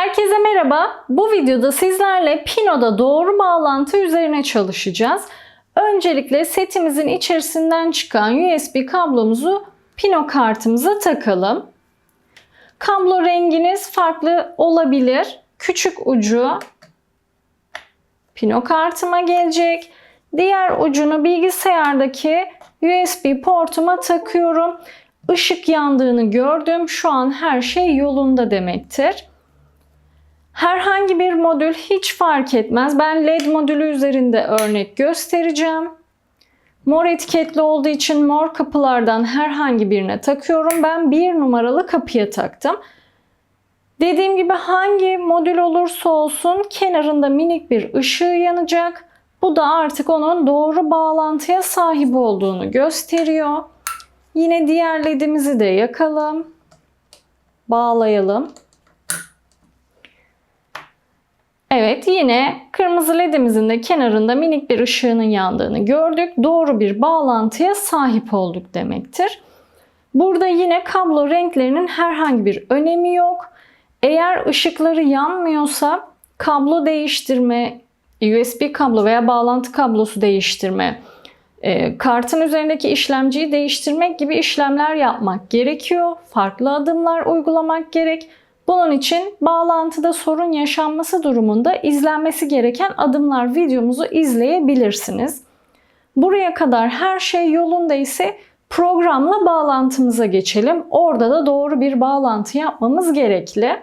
Herkese merhaba. Bu videoda sizlerle Pino'da doğru bağlantı üzerine çalışacağız. Öncelikle setimizin içerisinden çıkan USB kablomuzu Pino kartımıza takalım. Kablo renginiz farklı olabilir. Küçük ucu Pino kartıma gelecek. Diğer ucunu bilgisayardaki USB portuma takıyorum. Işık yandığını gördüm. Şu an her şey yolunda demektir. Herhangi bir modül hiç fark etmez. Ben LED modülü üzerinde örnek göstereceğim. Mor etiketli olduğu için mor kapılardan herhangi birine takıyorum. Ben bir numaralı kapıya taktım. Dediğim gibi hangi modül olursa olsun kenarında minik bir ışığı yanacak. Bu da artık onun doğru bağlantıya sahip olduğunu gösteriyor. Yine diğer ledimizi de yakalım. Bağlayalım. Evet yine kırmızı ledimizin de kenarında minik bir ışığının yandığını gördük. Doğru bir bağlantıya sahip olduk demektir. Burada yine kablo renklerinin herhangi bir önemi yok. Eğer ışıkları yanmıyorsa kablo değiştirme, USB kablo veya bağlantı kablosu değiştirme, e, kartın üzerindeki işlemciyi değiştirmek gibi işlemler yapmak gerekiyor. Farklı adımlar uygulamak gerek. Bunun için bağlantıda sorun yaşanması durumunda izlenmesi gereken adımlar videomuzu izleyebilirsiniz. Buraya kadar her şey yolunda ise programla bağlantımıza geçelim. Orada da doğru bir bağlantı yapmamız gerekli.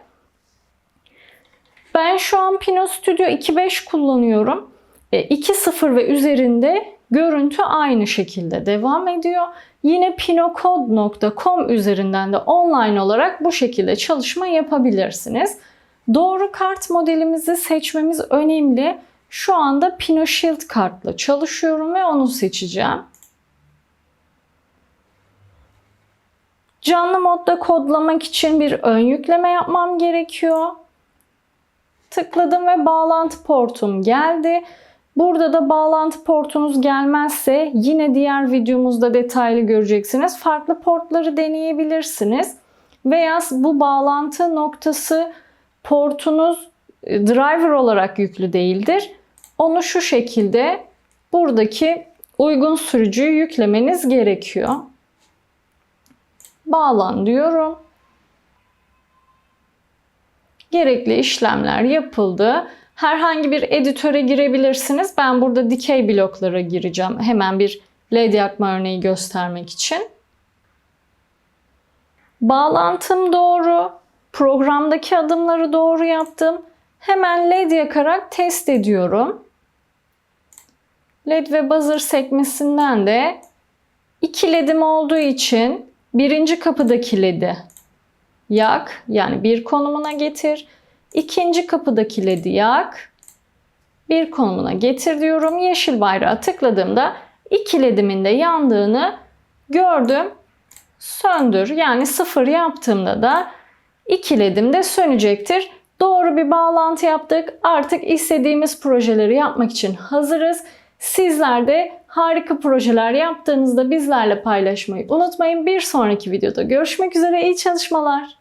Ben şu an Pino Studio 2.5 kullanıyorum. 2.0 ve üzerinde görüntü aynı şekilde devam ediyor. Yine pinocode.com üzerinden de online olarak bu şekilde çalışma yapabilirsiniz. Doğru kart modelimizi seçmemiz önemli. Şu anda PinoShield kartla çalışıyorum ve onu seçeceğim. Canlı modda kodlamak için bir ön yükleme yapmam gerekiyor. Tıkladım ve bağlantı portum geldi. Burada da bağlantı portunuz gelmezse yine diğer videomuzda detaylı göreceksiniz. Farklı portları deneyebilirsiniz. Veya bu bağlantı noktası portunuz e, driver olarak yüklü değildir. Onu şu şekilde buradaki uygun sürücüyü yüklemeniz gerekiyor. Bağlan diyorum. Gerekli işlemler yapıldı. Herhangi bir editöre girebilirsiniz. Ben burada dikey bloklara gireceğim. Hemen bir led yakma örneği göstermek için. Bağlantım doğru. Programdaki adımları doğru yaptım. Hemen led yakarak test ediyorum. Led ve buzzer sekmesinden de iki ledim olduğu için birinci kapıdaki ledi yak yani bir konumuna getir. İkinci kapıdaki ledi yak. Bir konumuna getir diyorum. Yeşil bayrağı tıkladığımda iki ledimin de yandığını gördüm. Söndür yani sıfır yaptığımda da iki ledim de sönecektir. Doğru bir bağlantı yaptık. Artık istediğimiz projeleri yapmak için hazırız. Sizler de harika projeler yaptığınızda bizlerle paylaşmayı unutmayın. Bir sonraki videoda görüşmek üzere. İyi çalışmalar.